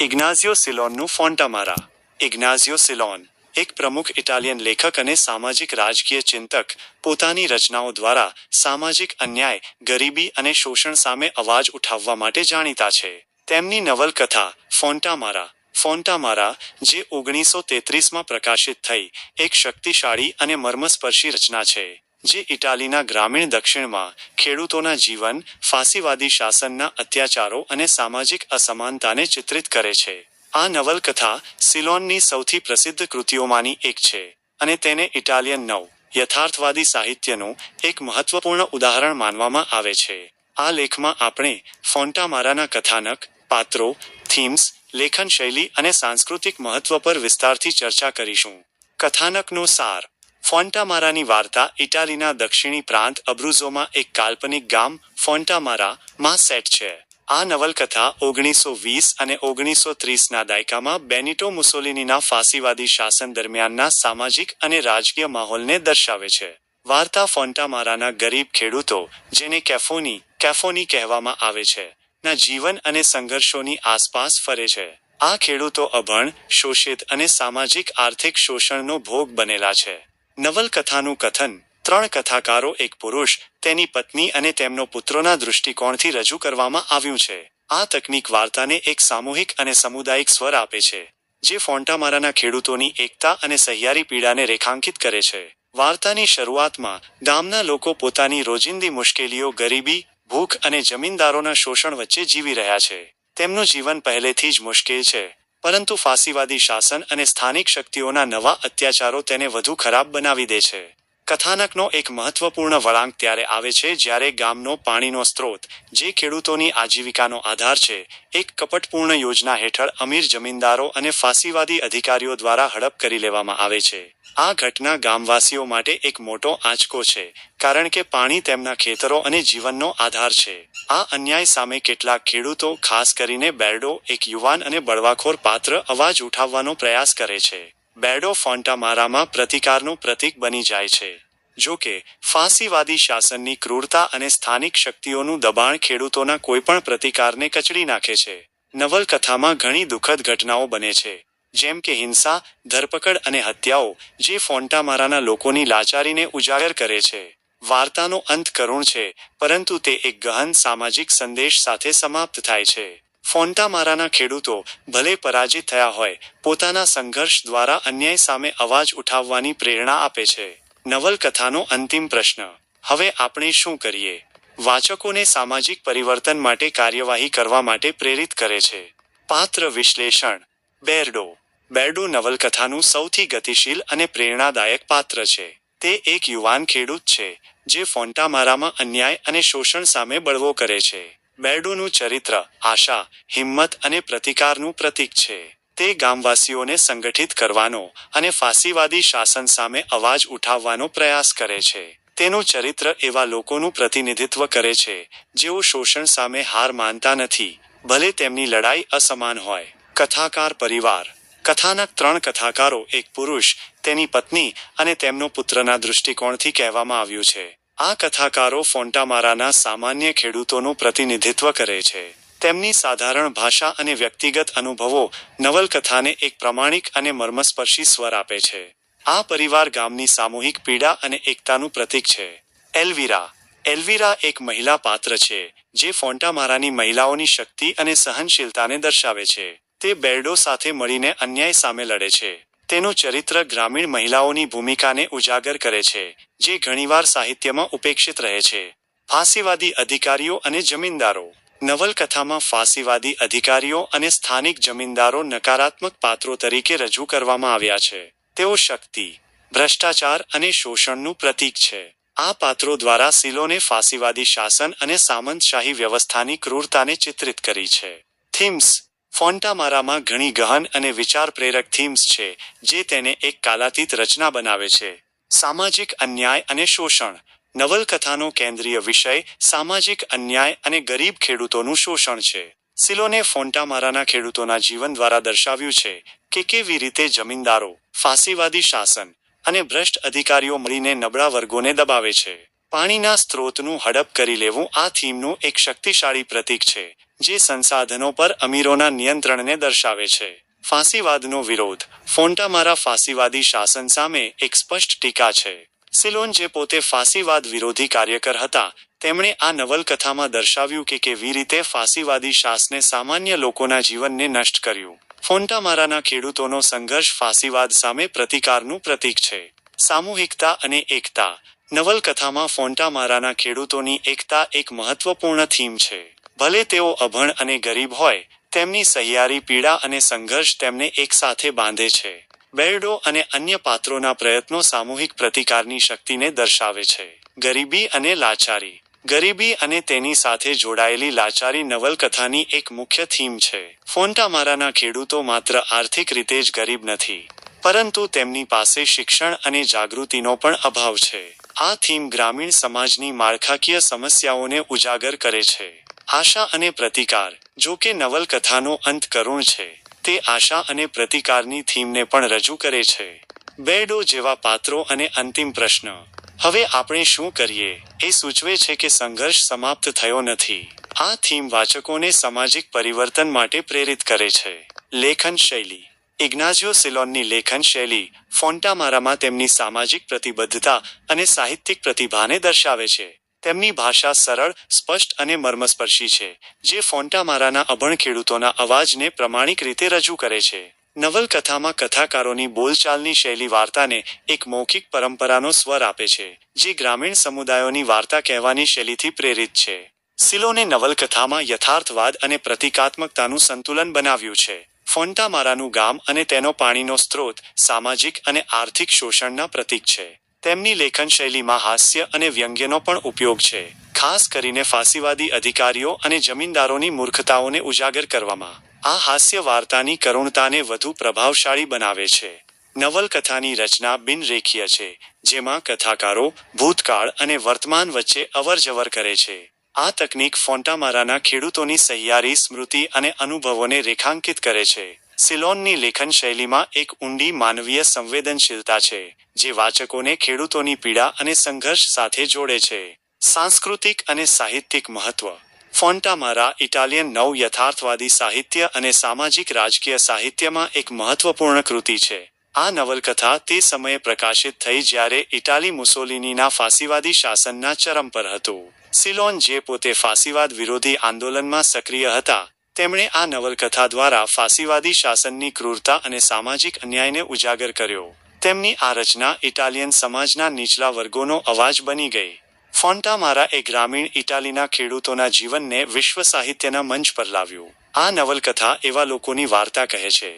ઇગ્નાઝિયો સિલોનનું ફોન્ટામારા. ઇગ્નાઝિયો Ceylon, એક પ્રમુખ Italian લેખક અને સામાજિક રાજકીય ચિંતક, પોતાની રચનાઓ દ્વારા સામાજિક અન્યાય, ગરીબી અને શોષણ સામે અવાજ ઉઠાવવા માટે જાણીતા છે. તેમની નવલકથા, ફોન્ટામારા. ફોન્ટામારા, જે ઓગણીસો તેત્રીસમાં પ્રકાશિત થઈ, એક શક્તિશાળી અને મર્મસ્પર્શી રચના છે. જે ઇટાલીના ગ્રામીણ દક્ષિણમાં ખેડૂતોના જીવન, ફાંસીવાદી શાસનના અત્યાચારો અને સામાજિક અસમાનતાને ચિત્રિત કરે છે. આ નવલકથા સિલોનની સૌથી પ્રસિદ્ધ કૃતિઓમાંની એક છે અને તેને ઇટાલિયન નવ, યથાર્થવાદી સાહિત્યનું એક મહત્વપૂર્ણ ઉદાહરણ માનવામાં આવે છે. આ લેખમાં આપણે ફોન્ટામારાના કથાનક, પાત્રો, થીમ્સ લેખન શૈલી અને સાંસ્કૃતિક મહત્વ પર વિસ્તારથી ચર્ચા કરીશું. કથાનકનો સાર ફોન્ટામારાની વાર્તા ઇટાલીના દક્ષિણી પ્રાંત અબ્રુઝોમાં એક કાલ્પનિક ગામ ફોન્ટામારા માં સેટ છે. આ નવલકથા ઓગણીસો વીસ અને ઓગણીસો ત્રીસના દાયકામાં બેનિટો મુસોલિનીના ફાંસીવાદી શાસન દરમિયાનના સામાજિક અને રાજકીય માહોલને દર્શાવે છે. વાર્તા ફોન્ટામારાના ગરીબ ખેડૂતો, જેને કેફોની કેફોની કહેવામાં આવે છે, ના જીવન અને સંઘર્ષોની આસપાસ ફરે છે. આ ખેડૂતો અભણ, શોષિત અને સામાજિક આર્થિક શોષણનો ભોગ બનેલા છે. નવલકથાનું કથન ત્રણ કથાકારો, એક પુરુષ, તેની પત્ની અને તેમનો પુત્રોના દૃષ્ટિકોણથી રજૂ કરવામાં આવ્યું છે. આ તકનીક વાર્તાને એક સામૂહિક અને સામુદાયિક સ્વર આપે છે, જે ફોન્ટામારાના ખેડૂતોની એકતા અને સહિયારી પીડાને રેખાંકિત કરે છે. વાર્તાની શરૂઆતમાં ગામના લોકો પોતાની રોજિંદી મુશ્કેલીઓ, ગરીબી, ભૂખ અને જમીનદારોના શોષણ વચ્ચે જીવી રહ્યા છે. તેમનું જીવન પહેલેથી જ મુશ્કેલ છે. પરંતુ ફાસીવાદી શાસન અને સ્થાનિક શક્તિઓના નવા અત્યાચારો તેને વધુ ખરાબ બનાવી દે છે. કથાનકનો એક મહત્વપૂર્ણ વળાંક ત્યારે આવે છે જ્યારે ગામનો પાણીનો સ્ત્રોત, જે ખેડૂતોની આજીવિકાનો આધાર છે, એક કપટપૂર્ણ યોજના હેઠળ અમીર જમીનદારો અને ફાંસીવાદી અધિકારીઓ દ્વારા હડપ કરી લેવામાં આવે છે. આ ઘટના ગામવાસીઓ માટે એક મોટો આંચકો છે, કારણ કે પાણી તેમના ખેતરો અને જીવનનો આધાર છે. આ અન્યાય સામે કેટલાક ખેડૂતો, ખાસ કરીને બેરડો, એક યુવાન અને બળવાખોર પાત્ર અવાજ ઉઠાવવાનો પ્રયાસ કરે છે. બેરડો ફોન્ટામારામાં પ્રતિકારનું પ્રતીક બની જાય છે. જો કે, ફાંસીવાદી શાસનની ક્રૂરતા અને સ્થાનિક શક્તિઓનું દબાણ ખેડૂતોના કોઈપણ પ્રતિકારને કચડી નાખે છે. નવલકથામાં ઘણી દુઃખદ ઘટનાઓ બને છે. જેમ કે હિંસા, ધરપકડ અને હત્યાઓ, જે ફોન્ટામારાના લોકોની લાચારીને ઉજાગર કરે છે. વાર્તાનો અંત કરુણ છે, પરંતુ તે એક ગહન સામાજિક સંદેશ સાથે સમાપ્ત થાય છે. ફોન્ટામારાના ખેડૂતો ભલે પરાજિત થયા હોય, પોતાના સંઘર્ષ દ્વારા અન્યાય સામે અવાજ ઉઠાવવાની પ્રેરણા આપે છે. નવલકથાનો અંતિમ પ્રશ્ન. હવે આપણે શું કરીએ? વાચકોને સામાજિક પરિવર્તન માટે કાર્યવાહી કરવા માટે પ્રેરિત કરે છે. પાત્ર વિશ્લેષણ. બેરડો. બેરડો નવલકથાનું સૌથી ગતિશીલ અને પ્રેરણાદાયક પાત્ર છે. તે એક યુવાન ખેડૂત છે, જે ફોન્ટામારામાં અન્યાય અને શોષણ સામે બળવો કરે છે. બેરડોનું ચરિત્ર, આશા, હિંમત અને પ્રતિકારનું પ્રતીક છે. તે ગામવાસીઓને સંગઠિત કરવાનો અને ફાંસીવાદી શાસન સામે અવાજ ઉઠાવવાનો પ્રયાસ કરે છે. તેનું ચરિત્ર એવા લોકોનું પ્રતિનિધિત્વ કરે છે, જેઓ શોષણ સામે હાર માનતા નથી, ભલે તેમની લડાઈ અસમાન હોય. કથાકાર પરિવાર. કથાનક ત્રણ કથાકારો, એક પુરુષ, તેની પત્ની અને તેમનો પુત્રના દૃષ્ટિકોણથી કહેવામાં આવ્યું છે. આ કથાકારો ફોન્ટામારાના સામાન્ય ખેડૂતોનું પ્રતિનિધિત્વ કરે છે. તેમની સાધારણ ભાષા અને વ્યક્તિગત અનુભવો નવલકથાને એક પ્રમાણિક અને મર્મસ્પર્શી સ્વર આપે છે. આ પરિવાર ગામની સામૂહિક પીડા અને એકતાનું પ્રતીક છે. એલ્વિરા. એલ્વિરા એક મહિલા પાત્ર છે, જે ફોન્ટામારાની મહિલાઓની શક્તિ અને સહનશીલતાને દર્શાવે છે. તે બેરડો સાથે મળીને અન્યાય સામે લડે છે. તેનું ચરિત્ર ગ્રામીણ મહિલાઓની ભૂમિકાને ઉજાગર કરે છે, જે ઘણીવાર સાહિત્યમાં ઉપેક્ષિત રહે છે. ફાંસીવાદી અધિકારીઓ અને જમીનદારો. નવલકથામાં ફાંસીવાદી અધિકારીઓ અને સ્થાનિક જમીનદારો નકારાત્મક પાત્રો તરીકે રજૂ કરવામાં આવ્યા છે. તેઓ શક્તિ, ભ્રષ્ટાચાર અને શોષણનું પ્રતીક છે. આ પાત્રો દ્વારા સિલોને ફાંસીવાદી શાસન અને સામંતશાહી વ્યવસ્થાની ક્રૂરતાને ચિત્રિત કરી છે. થીમ્સ ફોન્ટામારામાં ઘણી ગહન અને વિચાર પ્રેરક થીમ્સ છે, જે તેને એક કાલાતીત રચના બનાવે છે. સામાજિક અન્યાય અને શોષણ. નવલકથાનો કેન્દ્રીય વિષય સામાજિક અન્યાય અને ગરીબ ખેડૂતોનું શોષણ છે. સિલોને ફોન્ટામારાના ખેડૂતોના જીવન દ્વારા દર્શાવ્યું છે કે કેવી રીતે જમીનદારો, ફાંસીવાદી શાસન અને ભ્રષ્ટ અધિકારીઓ મળીને નબળા વર્ગોને દબાવે છે. પાણીના સ્ત્રોતનું હડપ કરી લેવું આ થીમનું એક શક્તિશાળી પ્રતીક છે. જે સંસાધનો પર અમીરોના નિયંત્રણને દર્શાવે છે. ફાંસીવાદનો વિરોધ. ફોન્ટામારા ફાંસીવાદી શાસન સામે એક સ્પષ્ટ ટીકા છે. સિલોન જે પોતે ફાંસીવાદ વિરોધી કાર્યકર હતા, તેમણે આ નવલકથામાં દર્શાવ્યું કે કેવી રીતે ફાંસીવાદી શાસને સામાન્ય લોકોના જીવનને નષ્ટ કર્યું. ફોન્ટામારાના ખેડૂતોનો સંઘર્ષ ફાંસીવાદ સામે પ્રતિકારનું પ્રતીક છે. સામૂહિકતા અને એકતા. નવલકથામાં ફોન્ટામારાના ખેડૂતોની એકતા એક મહત્વપૂર્ણ થીમ છે. ભલે તેઓ અભણ અને ગરીબ હોય, તેમની સહિયારી, પીડા અને સંઘર્ષ તેમને એકસાથે બાંધે છે. બેરડો અને અન્ય પાત્રોના પ્રયત્નો સામૂહિક પ્રતિકારની શક્તિને દર્શાવે છે. ગરીબી અને લાચારી. ગરીબી અને તેની સાથે જોડાયેલી લાચારી નવલકથાની એક મુખ્ય થીમ છે. ફોન્ટામારાના ખેડૂતો માત્ર આર્થિક રીતે જ ગરીબ નથી, પરંતુ તેમની પાસે શિક્ષણ અને જાગૃતિનો પણ અભાવ છે. આ થીમ ગ્રામીણ સમાજની માળખાકીય સમસ્યાઓને ઉજાગર કરે છે. આશા અને પ્રતિકાર, જો કે નવલકથાનો અંત કરુણ છે. તે આશા અને પ્રતિકારની થીમને પણ રજૂ કરે છે. બેડો જેવા પાત્રો અને અંતિમ પ્રશ્ન. હવે આપણે શું કરીએ? એ સૂચવે છે કે સંઘર્ષ સમાપ્ત થયો નથી. આ થીમ વાચકોને સામાજિક પરિવર્તન માટે પ્રેરિત કરે છે. લેખન શૈલી. ઇગ્નાઝિયો સિલોનની લેખન શૈલી ફોન્ટામારામાં તેમની સામાજિક પ્રતિબદ્ધતા અને સાહિત્યિક પ્રતિભાને દર્શાવે છે. તેમની ભાષા સરળ, સ્પષ્ટ અને મર્મસ્પર્શી છે, જે ફોન્ટામારાના અભણ ખેડૂતોના અવાજને પ્રમાણિક રીતે રજૂ કરે છે. નવલકથામાં કથાકારોની બોલચાલની શૈલી વાર્તાને એક મૌખિક પરંપરાનો સ્વર આપે છે, જે ગ્રામીણ સમુદાયોની વાર્તા કહેવાની શૈલીથી પ્રેરિત છે. સિલોને નવલકથામાં યથાર્થવાદ અને પ્રતિકાત્મકતાનું સંતુલન બનાવ્યું છે. ફોન્ટામારાનું ગામ અને તેનો પાણીનો સ્ત્રોત સામાજિક અને આર્થિક શોષણના પ્રતીક છે. તેમની લેખન શૈલીમાં હાસ્ય અને વ્યંગ્યનો પણ ઉપયોગ છે, ખાસ કરીને ફાંસીવાદી અધિકારીઓ અને જમીનદારોની મૂર્ખતાઓને ઉજાગર કરવામાં. આ હાસ્ય વાર્તાની કરુણતાને વધુ પ્રભાવશાળી બનાવે છે. નવલકથાની રચના બિનરેખીય છે, જેમાં કથાકારો, ભૂતકાળ અને વર્તમાન વચ્ચે અવરજવર કરે છે. આ તકનીક ફોન્ટામારાના ખેડૂતોની સહિયારી, સ્મૃતિ અને અનુભવોને રેખાંકિત કરે છે. સિલોનની લેખન શૈલીમાં એક ઊંડી માનવીય સંવેદનશીલતા છે, જે વાચકોને ખેડૂતોની પીડા અને સંઘર્ષ સાથે જોડે છે. સાંસ્કૃતિક અને સાહિત્યિક મહત્વ. ફોન્ટામારા ઇટાલિયન નવ યથાર્થવાદી સાહિત્ય અને સામાજિક રાજકીય સાહિત્યમાં એક મહત્વપૂર્ણ કૃતિ છે. આ નવલકથા તે સમયે પ્રકાશિત થઈ જ્યારે ઇટાલી મુસોલિનીના ફાંસીવાદી શાસનના ચરમ પર હતું. સિલોન જે પોતે ફાંસીવાદ વિરોધી આંદોલનમાં સક્રિય હતા તેમણે આ નવલકથા દ્વારા ફાંસીવાદી શાસનની ક્રૂરતા અને સામાજિક અન્યાયને ઉજાગર કર્યો. તેમની આ રચના ઇટાલિયન સમાજના નીચલા વર્ગોનો અવાજ બની ગઈ. ફોન્ટામારા એ ગ્રામીણ ઇટાલીના ખેડૂતોના જીવનને વિશ્વ સાહિત્યના મંચ પર લાવ્યું. આ નવલકથા એવા લોકોની વાર્તા કહે છે,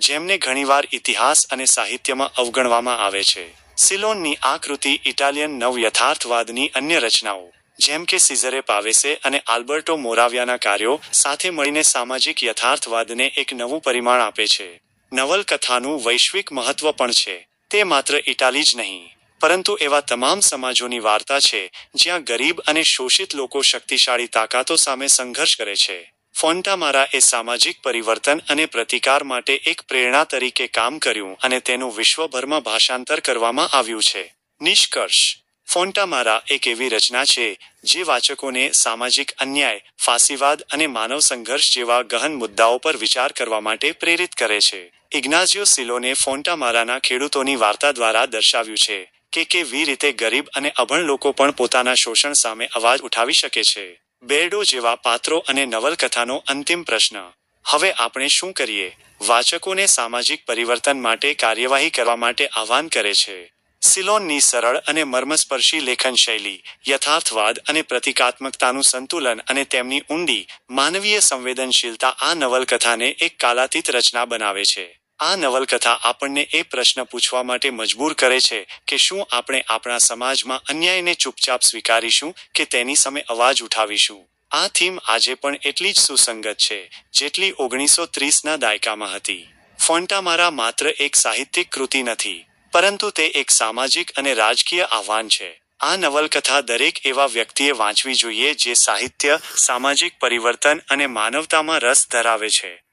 જેમને ઘણીવાર ઇતિહાસ અને સાહિત્યમાં અવગણવામાં આવે છે. સિલોનની આ કૃતિ ઇટાલિયન નવ યથાર્થવાદની અન્ય રચનાઓ. જેમ કે સિઝરે પાવેસે અને આલ્બર્ટો મોરાવિયાના કાર્યો સાથે મળીને સામાજિક યથાર્થવાદને એક નવું પરિમાણ આપે છે. નવલકથાનું વૈશ્વિક મહત્વ પણ છે. તે માત્ર ઇટાલી જ નહીં, પરંતુ એવા તમામ સમાજોની વાર્તા છે, જ્યાં ગરીબ અને શોષિત લોકો શક્તિશાળી તાકાતો સામે સંઘર્ષ કરે છે. ફોન્ટામારા એ સામાજિક પરિવર્તન અને પ્રતિકાર માટે એક પ્રેરણા તરીકે કામ કર્યું અને તેનું વિશ્વભરમાં ભાષાંતર કરવામાં આવ્યું છે. નિષ્કર્ષ ફોન્ટામારા એક એવી રચના છે જે વાચકોને સામાજિક અન્યાય, ફાંસીવાદ અને માનવ સંઘર્ષ જેવા ગહન મુદ્દાઓ પર વિચાર કરવા માટે પ્રેરિત કરે છે. ઇગ્નાઝિયો સિલોને ફોન્ટામારાના ખેડૂતોની વાર્તા દ્વારા દર્શાવ્યું છે કે કેવી રીતે ગરીબ અને અભણ લોકો પણ પોતાના શોષણ સામે અવાજ ઉઠાવી શકે છે. બેરડો જેવા પાત્રો અને નવલકથાનો અંતિમ પ્રશ્ન. હવે આપણે શું કરીએ? વાચકોને સામાજિક પરિવર્તન માટે કાર્યવાહી કરવા માટે આહ્વાન કરે છે. સિલોનની સરળ અને મર્મસ્પર્શી લેખન શૈલી યથાર્થવાદ અને પ્રતિકાત્મકતાનું સંતુલન અને તેમની ઊંડી, માનવીય સંવેદનશીલતા આ નવલકથાને એક કાલાતીત રચના બનાવે છે. આ નવલકથા આપણને એ પ્રશ્ન પૂછવા માટે મજબૂર કરે છે કે શું આપણે આપણા સમાજમાં અન્યાયને ચૂપચાપ સ્વીકારીશું કે તેની સામે અવાજ ઉઠાવીશું. આ થીમ આજે પણ એટલી જ સુસંગત છે, જેટલી ઓગણીસો ત્રીસના દાયકામાં હતી. ફોન્ટામારા માત્ર એક સાહિત્યિક કૃતિ નથી. પરંતુ તે એક સામાજિક અને રાજકીય આહ્વાન છે. આ નવલકથા દરેક એવા વ્યક્તિએ વાંચવી જોઈએ જે સાહિત્ય, સામાજિક પરિવર્તન અને માનવતામાં રસ ધરાવે છે.